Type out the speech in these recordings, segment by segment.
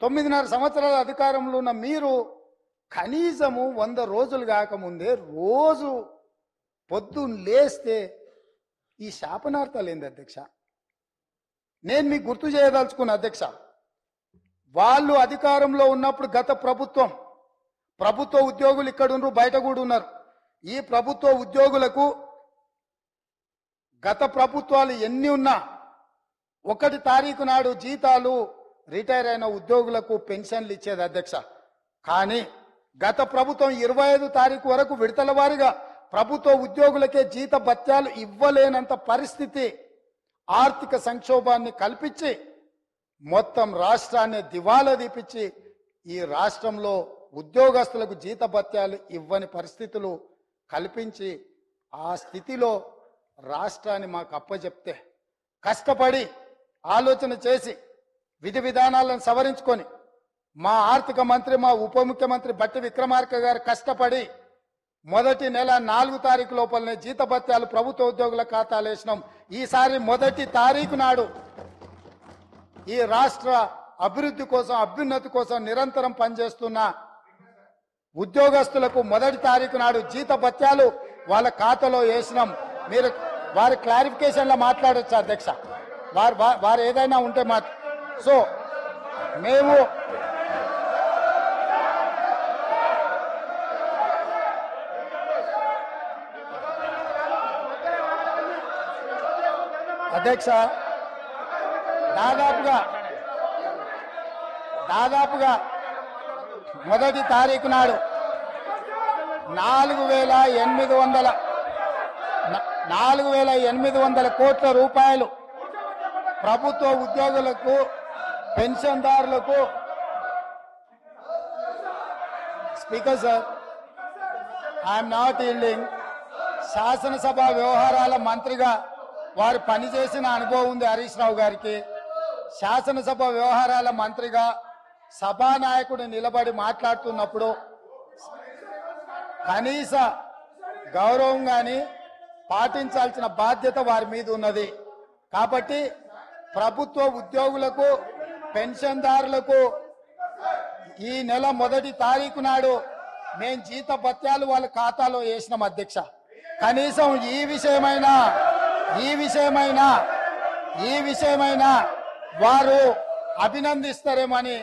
తొమ్మిదిన్నర సంవత్సరాల అధికారంలో ఉన్న మీరు కనీసము వంద రోజులు కాకముందే రోజు పొద్దున్న లేస్తే ఈ శాపనార్థాలు ఏంది అధ్యక్ష? నేను మీకు గుర్తు చేయదలుచుకున్న అధ్యక్ష వాళ్ళు అధికారంలో ఉన్నప్పుడు గత ప్రభుత్వం ప్రభుత్వ ఉద్యోగులు ఇక్కడ ఉన్నారు బయట కూడా ఉన్నారు. ఈ ప్రభుత్వ ఉద్యోగులకు గత ప్రభుత్వాలు ఎన్ని ఉన్నా ఒకటి తారీఖు నాడు జీతాలు రిటైర్ అయిన ఉద్యోగులకు పెన్షన్లు ఇచ్చేది అధ్యక్ష. కానీ గత ప్రభుత్వం ఇరవై ఐదు తారీఖు వరకు విడతల వారిగా ప్రభుత్వ ఉద్యోగులకే జీత భత్యాలు ఇవ్వలేనంత పరిస్థితి ఆర్థిక సంక్షోభాన్ని కల్పించి మొత్తం రాష్ట్రాన్ని దివాలా దీపించి ఈ రాష్ట్రంలో ఉద్యోగస్తులకు జీత భత్యాలు ఇవ్వని పరిస్థితులు కల్పించి ఆ స్థితిలో రాష్ట్రాన్ని మాకు అప్పచెప్తే కష్టపడి ఆలోచన చేసి విధి విధానాలను సవరించుకొని మా ఆర్థిక మంత్రి మా ఉప ముఖ్యమంత్రి బట్టి విక్రమార్క గారు కష్టపడి మొదటి నెల నాలుగు తారీఖు లోపలనే జీతభత్యాలు ప్రభుత్వ ఉద్యోగుల ఖాతాలు వేసినాం. ఈసారి మొదటి తారీఖు నాడు ఈ రాష్ట్ర అభివృద్ధి కోసం అభ్యున్నతి కోసం నిరంతరం పనిచేస్తున్న ఉద్యోగస్తులకు మొదటి తారీఖు నాడు జీతభత్యాలు వాళ్ళ ఖాతాలో వేసినాం. మీరు వారి క్లారిఫికేషన్లో మాట్లాడొచ్చు అధ్యక్ష. వారు వారు ఏదైనా ఉంటే మా సో మేము అధ్యక్ష దాదాపుగా దాదాపుగా మొదటి తారీఖు నాడు నాలుగు వేల ఎనిమిది వందల నాలుగు వేల ఎనిమిది వందల కోట్ల రూపాయలు ప్రభుత్వ ఉద్యోగులకు పెన్షన్దారులకు speaker sir I'm not yielding. శాసనసభ వ్యవహారాల మంత్రిగా వారు పనిచేసిన అనుభవం ఉంది హరీష్ రావు గారికి. శాసనసభ వ్యవహారాల మంత్రిగా సభానాయకుడు నిలబడి మాట్లాడుతున్నప్పుడు కనీస గౌరవం కానీ పాటించాల్సిన బాధ్యత వారి మీద ఉన్నది. కాబట్టి ప్రభుత్వ ఉద్యోగులకు పెన్షన్దారులకు ఈ నెల మొదటి తారీఖు నాడు మేము జీత భత్యాలు వాళ్ళ ఖాతాలో వేసినాం అధ్యక్ష. కనీసం ఈ విషయమైనా ఈ విషయమైనా ఈ విషయమైనా వారు అభినందిస్తారేమని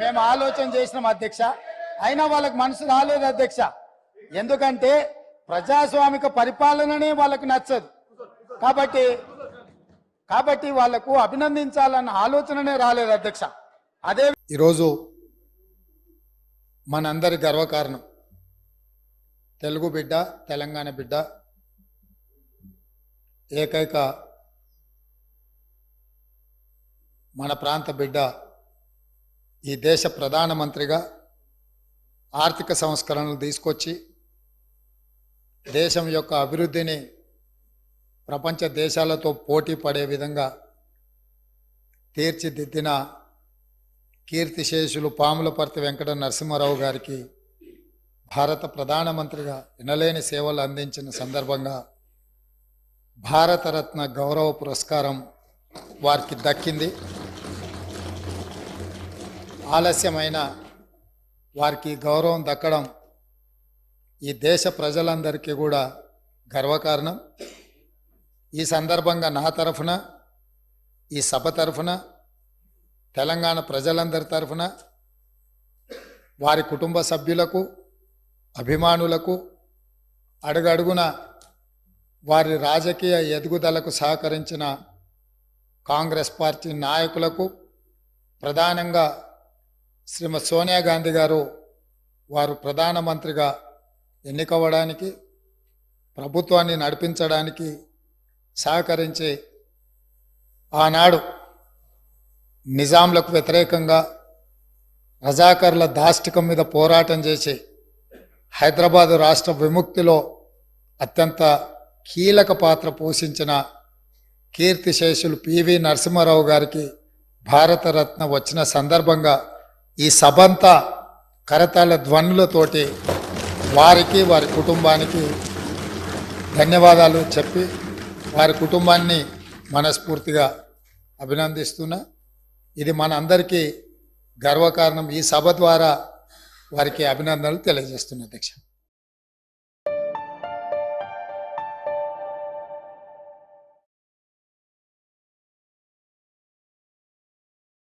మేము ఆలోచన చేసినాం అధ్యక్ష. అయినా వాళ్ళకి మనసు రాలేదు అధ్యక్ష. ఎందుకంటే ప్రజాస్వామిక పరిపాలననే వాళ్ళకి నచ్చదు. కాబట్టి కాబట్టి వాళ్ళకు అభినందించాలన్న ఆలోచననే రాలేదు అధ్యక్ష. అదే ఈరోజు మనందరి గర్వకారణం. తెలుగు బిడ్డ తెలంగాణ బిడ్డ ఏకైక మన ప్రాంత బిడ్డ ఈ దేశ ప్రధానమంత్రిగా ఆర్థిక సంస్కరణలు తీసుకొచ్చి దేశం యొక్క అభివృద్ధిని ప్రపంచ దేశాలతో పోటీ పడే విధంగా తీర్చిదిద్దిన కీర్తిశేషులు పాములపర్తి వెంకట నరసింహారావు గారికి భారత ప్రధానమంత్రిగా వినలేని సేవలు అందించిన సందర్భంగా భారతరత్న గౌరవ పురస్కారం వారికి దక్కింది. ఆలస్యమైన వారికి గౌరవం దక్కడం ఈ దేశ ప్రజలందరికీ కూడా గర్వకారణం. ఈ సందర్భంగా నా తరఫున ఈ సభ తరఫున తెలంగాణ ప్రజలందరి తరఫున వారి కుటుంబ సభ్యులకు అభిమానులకు అడుగడుగున వారి రాజకీయ ఎదుగుదలకు సహకరించిన కాంగ్రెస్ పార్టీ నాయకులకు ప్రధానంగా శ్రీమతి సోనియా గాంధీ గారు వారు ప్రధానమంత్రిగా ఎన్నికవ్వడానికి ప్రభుత్వాన్ని నడిపించడానికి సహకరించి ఆనాడు నిజాంలకు వ్యతిరేకంగా రజాకర్ల దాష్టికం మీద పోరాటం చేసి హైదరాబాదు రాష్ట్ర విముక్తిలో అత్యంత కీలక పాత్ర పోషించిన కీర్తిశేషులు పివి నరసింహారావు గారికి భారతరత్న వచ్చిన సందర్భంగా ఈ సభంతా కరతాళ ధ్వనులతోటి వారికి వారి కుటుంబానికి ధన్యవాదాలు చెప్పి వారి కుటుంబాన్ని మనస్ఫూర్తిగా అభినందిస్తున్నా. ఇది మన అందరికీ గర్వకారణం. ఈ సభ ద్వారా వారికి అభినందనలు తెలియజేస్తున్నా అధ్యక్ష.